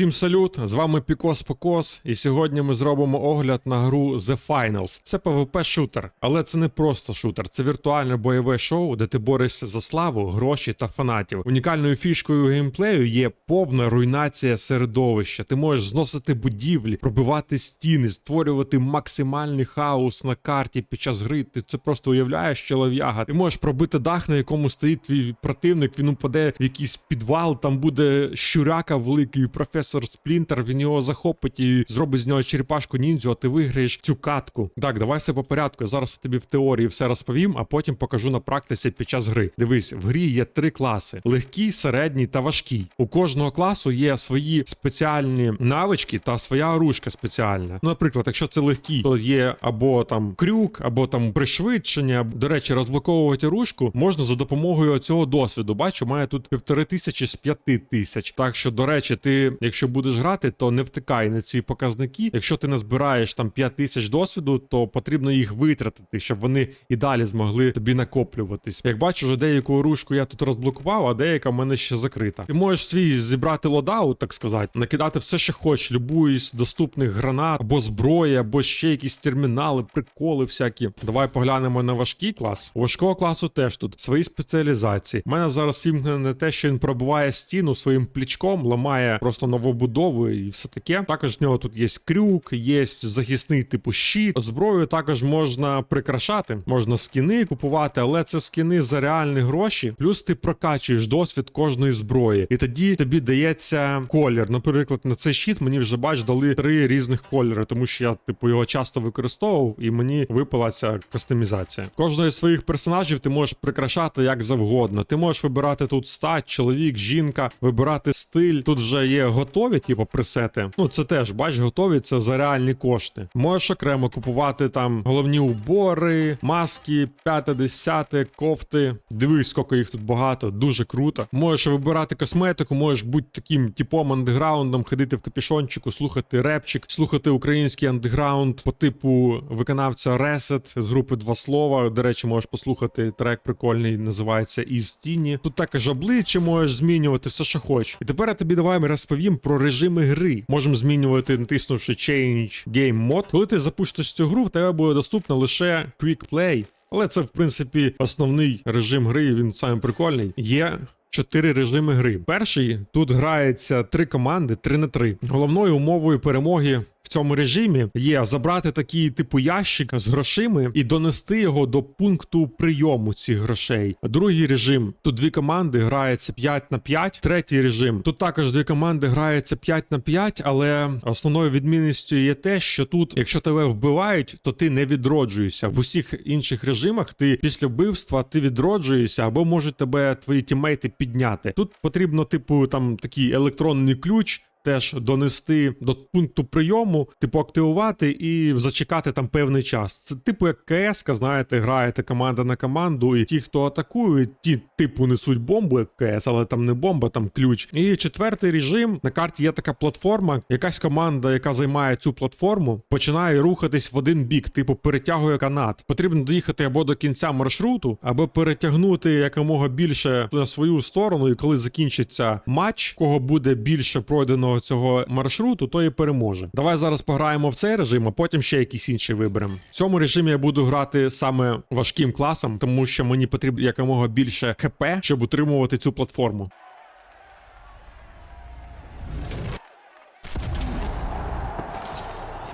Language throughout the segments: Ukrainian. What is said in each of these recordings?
Всім салют! З вами Пікос Покос, і сьогодні ми зробимо огляд на гру The Finals. Це pvp шутер, але це не просто шутер, це віртуальне бойове шоу, де ти борешся за славу, гроші та фанатів. Унікальною фішкою геймплею є повна руйнація середовища. Ти можеш зносити будівлі, пробивати стіни, створювати максимальний хаос на карті під час гри. Ти це просто уявляєш, чолов'яга. Ти можеш пробити дах, на якому стоїть твій противник. Він упаде в якийсь підвал, там буде щуряка великий, професор Сплінтер, він його захопить і зробить з нього черепашку ніндзю, а ти виграєш цю катку. Так, давай все по порядку. Зараз я тобі в теорії все розповім, а потім покажу на практиці під час гри. Дивись, в грі є три класи: легкий, середній та важкий. У кожного класу є свої спеціальні навички та своя оружка спеціальна. Наприклад, якщо це легкий, то є або там крюк, або там пришвидшення. До речі, розблоковувати оружку можна за допомогою цього досвіду. Бачу, має тут півтори тисячі з п'яти тисяч. Так що, до речі, ти, якщо будеш грати, то не втикай на ці показники. Якщо ти не збираєш там 5 тисяч досвіду, то потрібно їх витратити, щоб вони і далі змогли тобі накоплюватись. Як бачу, вже деяку оружку я тут розблокував, а деяка в мене ще закрита. Ти можеш свій зібрати лодаут, так сказати, накидати все, що хочеш, любу із доступних гранат, або зброї, або ще якісь термінали, приколи всякі. Давай поглянемо на важкий клас. У важкого класу теж тут свої спеціалізації. У мене зараз вімкнене те, що він пробиває стіну своїм плічком, ламає просто новобудову і все таке. Також в нього тут є крюк, є захисний типу щит. Зброю також можна прикрашати, можна скіни купувати, але це скіни за реальні гроші. Плюс ти прокачуєш досвід кожної зброї, і тоді тобі дається колір. Наприклад, на цей щит мені вже бач дали три різних кольори, тому що я типу його часто використовував, і мені випала ця кастомізація. Кожного із своїх персонажів ти можеш прикрашати як завгодно. Ти можеш вибирати тут стать, чоловік, жінка, вибирати стиль. Тут вже є готові, типу, пресети. Ну це теж бач, готові це за реальні кошти. Можеш окремо купувати там головні убори, маски, п'яте, десяте, кофти. Дивись, скільки їх тут багато, дуже круто. Можеш вибирати косметику, можеш бути таким типом андеграундом, ходити в капішончику, слухати репчик, слухати український андеграунд по типу виконавця Reset з групи Два слова. До речі, можеш послухати трек прикольний, називається Із тіні. Тут також обличчя можеш змінювати все, що хочеш. І тепер я тобі давай розповім про режими гри. Можемо змінювати, натиснувши Change Game Mode. Коли ти запустиш цю гру, в тебе буде доступно лише Quick Play. Але це, в принципі, основний режим гри, він саме прикольний. Є Чотири режими гри. Перший тут грається три команди, 3 на 3. Головною умовою перемоги цьому режимі є забрати такий типу ящик з грошима і донести його до пункту прийому цих грошей. Другий режим тут дві команди грається 5 на 5. Третій режим тут також дві команди грається 5 на 5, але основною відмінністю є те, що тут, якщо тебе вбивають, то ти не відроджуєшся. В усіх інших режимах ти після вбивства ти відроджуєшся або можуть тебе твої тімейти підняти. Тут потрібно, типу, там такий електронний ключ. Теж донести до пункту прийому, типу активувати і зачекати там певний час. Це типу як КС, знаєте, граєте команда на команду, і ті, хто атакують, ті типу несуть бомбу, як КС, але там не бомба, там ключ. І четвертий режим на карті є така платформа. Якась команда, яка займає цю платформу, починає рухатись в один бік, типу перетягує канат. Потрібно доїхати або до кінця маршруту, або перетягнути якомога більше на свою сторону. І коли закінчиться матч, кого буде більше пройдено цього маршруту, то і переможе. Давай зараз пограємо в цей режим, а потім ще якийсь інший виберемо. В цьому режимі я буду грати саме важким класом, тому що мені потрібно якомога більше хп, щоб утримувати цю платформу.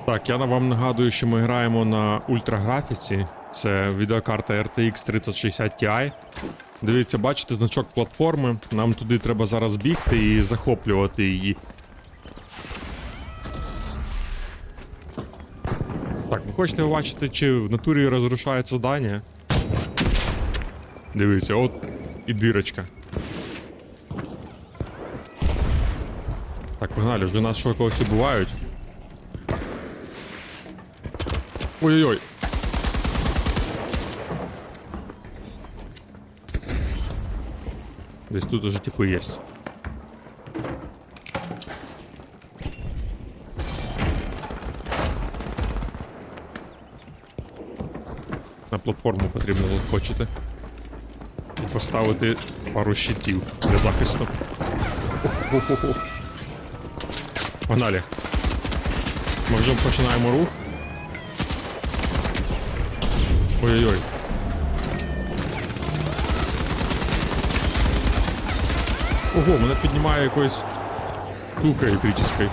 Так, я вам нагадую, що ми граємо на ультраграфіці. Це відеокарта RTX 3060 Ti. Дивіться, бачите значок платформи. Нам туди треба зараз бігти і захоплювати її. Ви хочете побачити, чи в натурі розрушається здання? Дивіться, от і дирочка. Так, погнали, вже нас що когось бувають. Ой-ой-ой. Десь тут уже типи є. Платформу потрібно хочете. І поставити пару щитів для захисту. Ох-ох-ох. Погнали. Ми вже починаємо рух. Ой-ой-ой. Ого, мене піднімає якоюсь штукою електричною.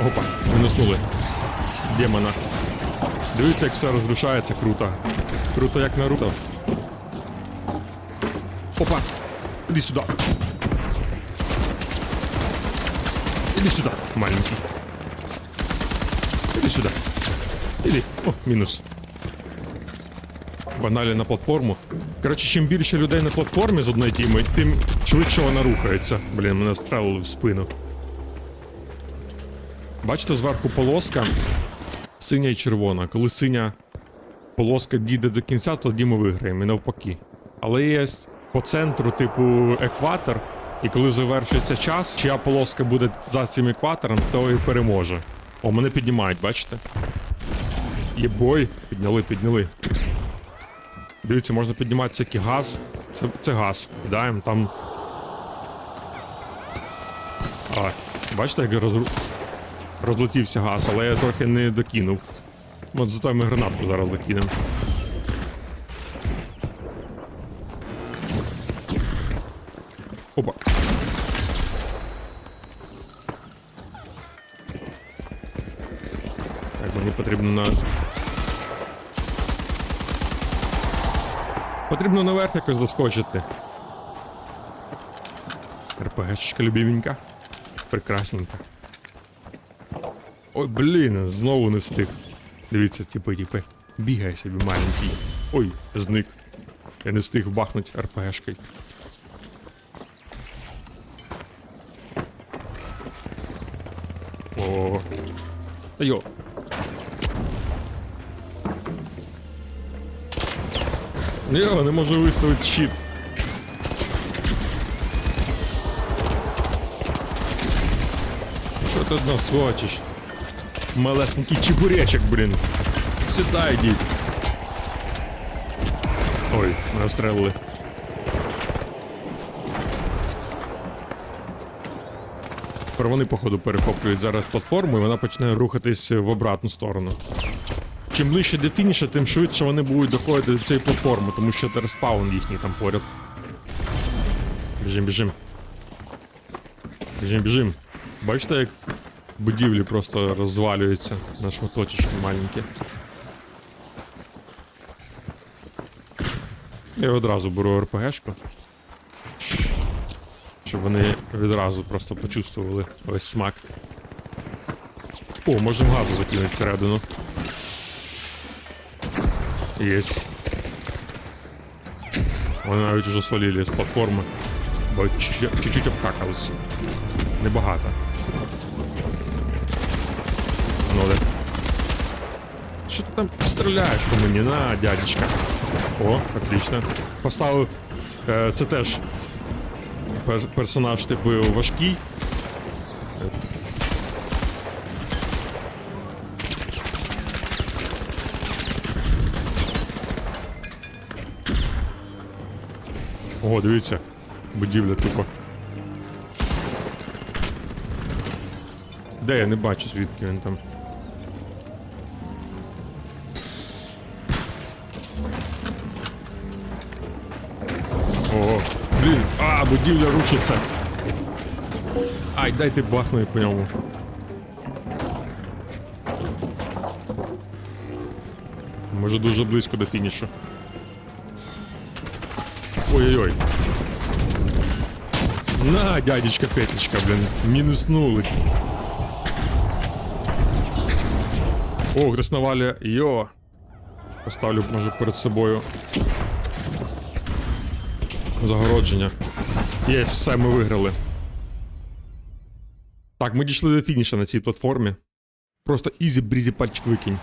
Опа, мінуснули. Демона. Дивіться, як все розрушається, круто. Круто, як Наруто. Опа! Іди сюди. Іди сюди, маленький. Іди сюди. Іди. О, мінус. Баналі на платформу. Коротше, чим більше людей на платформі з одної тіми, тим швидше вона рухається. Блін, мене стрелили в спину. Бачите, зверху полоска синя і червона. Коли синя полоска дійде до кінця, тоді ми виграємо і навпаки. Але є по центру, типу, екватор, і коли завершується час, чия полоска буде за цим екватором, то і переможе. О, мене піднімають, бачите? Єбой, підняли, підняли. Дивіться, можна піднімати всякий газ. Це, це газ. Кидаємо там. А, бачите, як розру... розлетівся газ, але я трохи не докинув. От зато ми гранатку зараз докинемо. Опа. Так, мені потрібно на. Потрібно наверх якось доскочити. РПГшечка любименька. Прекрасненька. Ой, блін, знову не встиг. Дивіться, типи, типи. Бігай собі маленький. Ой, зник. Я не встиг бахнуть РПГшкою. О. Та йо. Йо, не можу виставити щит. Що ти од нас хочеш? Малесенький чебуречок, блін. Сюди йдіть. Ой, мене встрелили. Тепер Вони, походу, перехоплюють зараз платформу і вона почне рухатись в обратну сторону. Чим ближче до фініша, тим швидше вони будуть доходити до цієї платформи, тому що це респаун їхній там поряд. Біжим, біжим. Біжим, біжим. Бачите, як будівлі просто розвалюються на шматочечки маленькі. Я одразу беру РПГшку. Щоб вони відразу просто почувствували весь смак. О, можемо газу закинути всередину. Есть. Вони навіть уже свалили з платформи. Бо чуть- чуть-чуть обкакались. Небагато. Ну де. Що ти там стріляєш по мені? На, дядечка. О, отлично. Поставив. Е, це теж пер- персонаж, типу, важкий. Ого, дивіться. Будівля тупо. Де я не бачу, звідки він там. Будівля рушиться. Ай, дайте бахну по ньому. Може дуже близько до фінішу. Ой-ой-ой. На, дядечка Петечка, блин, мінуснули. О, хтось. Йо. Поставлю, може, перед собою. Загородження. Є, все, ми виграли. Так, ми дійшли до фініша на цій платформі. Просто ізі брізі пальчик викинь.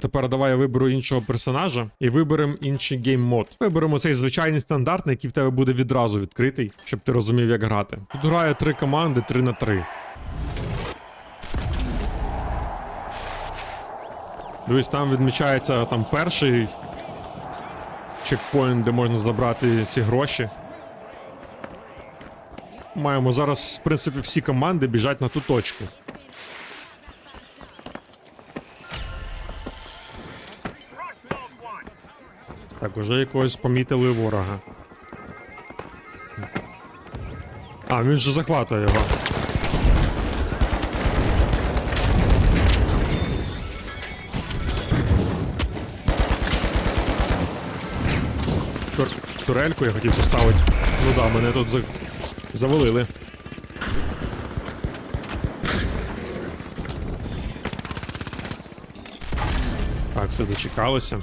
Тепер давай я виберу іншого персонажа і виберемо інший гейм-мод. Виберемо цей звичайний стандартний, який в тебе буде відразу відкритий, щоб ти розумів, як грати. Тут грає три команди 3 на 3. Дивись, там відмічається там перший чекпоінт, де можна забрати ці гроші. Маємо зараз, в принципі, всі команди біжать на ту точку. Так, уже якогось помітили ворога. А, він же захватує його. Турельку я хотів поставити. Ну да, мене тут за... завалили. Так, все дочекалося.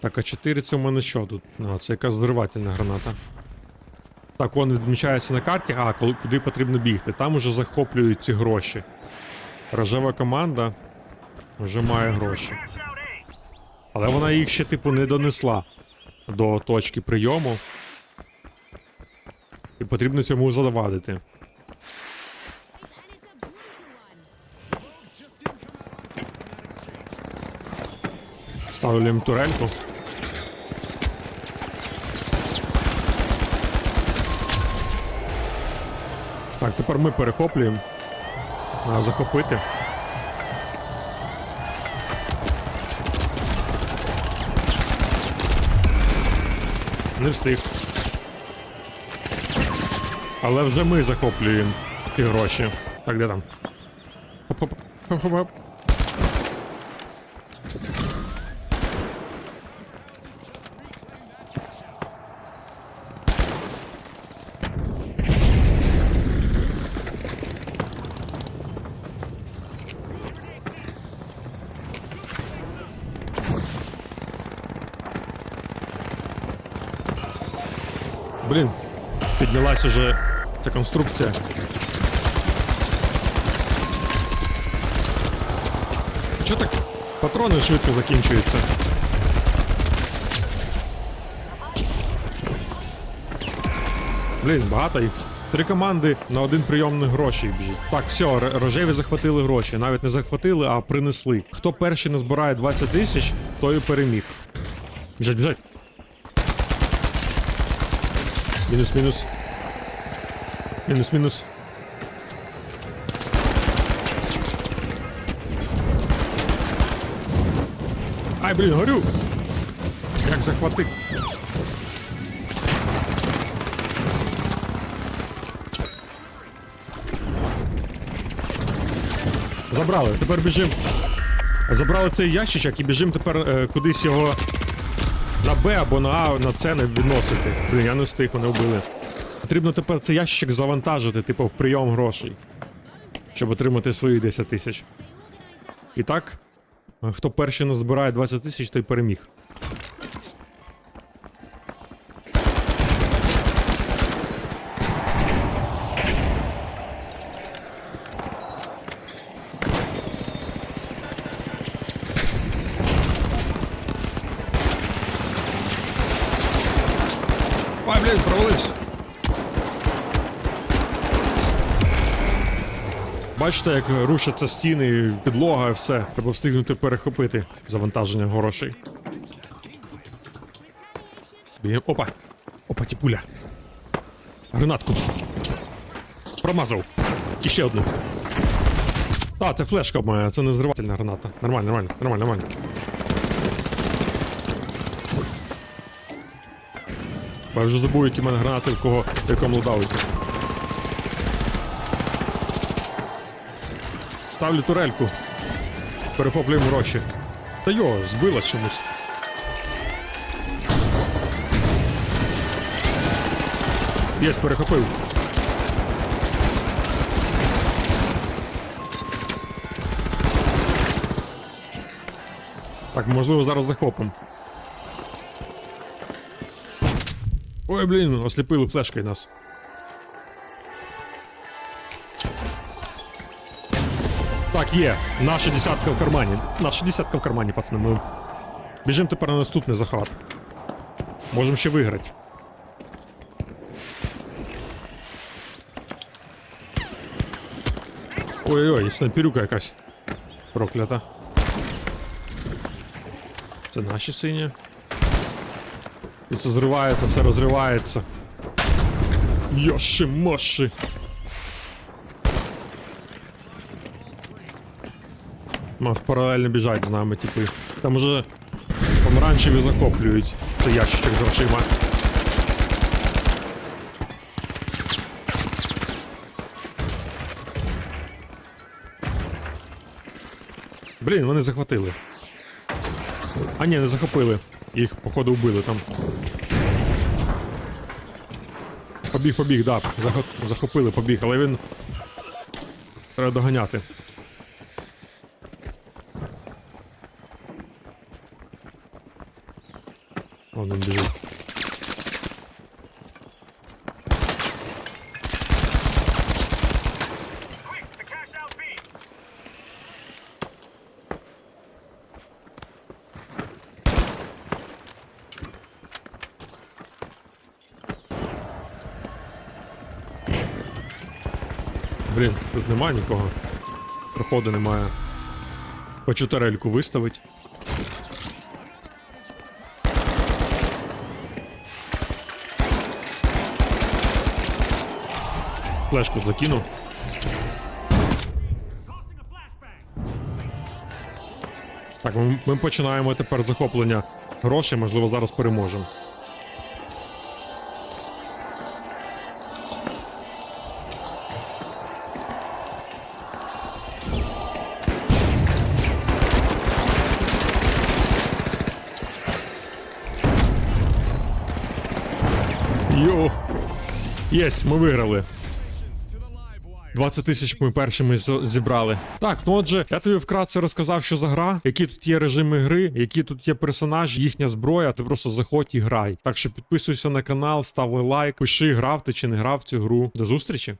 Так, а 4 це у мене що тут? А, це якась взривательна граната. Так, вон відмічається на карті, а коли, куди потрібно бігти. Там уже захоплюють ці гроші. Рожева команда вже має гроші. Але вона їх ще, типу, не донесла до точки прийому. І потрібно цьому завадити. Ставлю турельку. Так, тепер ми перехоплюємо. А, захопити. Не встиг. Але вже ми захоплюємо ті гроші. Так, де там? Хоп-хоп. Хоп-хоп-хоп. Блін, піднялась уже ця конструкція. Чого так патрони швидко закінчуються? Блін, багато їх. Три команди на один прийомних грошей біжить. Так, все, рожеві захватили гроші. Навіть не захватили, а принесли. Хто перший назбирає 20 тисяч, той і переміг. Біжать, біжать. Мінус, мінус. Мінус, мінус. Ай, блін, горю! Як захватив? Забрали, тепер біжим. Забрали цей ящичок і біжим тепер е, кудись його на Б або на А, на С не відносити. Блін, я не встиг, мене вбили. Потрібно тепер цей ящик завантажити, типу, в прийом грошей. Щоб отримати свої 10 тисяч. І так, е, хто перший назбирає 20 тисяч, той переміг. Ай, блін, провалився. Бачите, як рушаться стіни, підлога і все. Треба встигнути перехопити завантаження грошей. Бігем. Опа! Опа, тіпуля. Гранатку. Промазав. І ще одну. А, це флешка моя, це не зривательна граната. Нормально, нормально, нормально, нормально. Я вже забув, які в мене гранати в кого в якому лодавить. Ставлю турельку. Перехоплюємо гроші. Та йо, збилась чомусь. Єс, перехопив. Так, можливо, зараз захопимо. Ой, блін, осліпили флешкою нас. Так, є. Наша десятка в кармані. Наша десятка в кармані, пацани. Ми біжимо тепер на наступний захват. Можемо ще виграти. Ой-ой, снайпірюка якась. Проклята. Це наші сині. І це зривається, все розривається. Йоши Паралельно біжать з нами, типи. Там уже помаранчеві захоплюють. Це ящичок з грошима. Блін, вони захватили. А ні, не захопили. Їх, походу, вбили там. Побіг, побіг, да. Захопили, побіг, але він. Треба доганяти. Вон він. Блін, тут немає нікого. Проходу немає. Хочу тарельку виставити. Флешку закинув. Так, ми, ми починаємо тепер захоплення грошей, можливо, зараз переможемо. Йо! Єсть, ми виграли. 20 тисяч ми першими зібрали. Так, ну отже, я тобі вкратце розказав, що за гра, які тут є режими гри, які тут є персонажі, їхня зброя. Ти просто заходь і грай. Так що підписуйся на канал, ставай лайк, пиши, грав ти чи не грав цю гру. До зустрічі!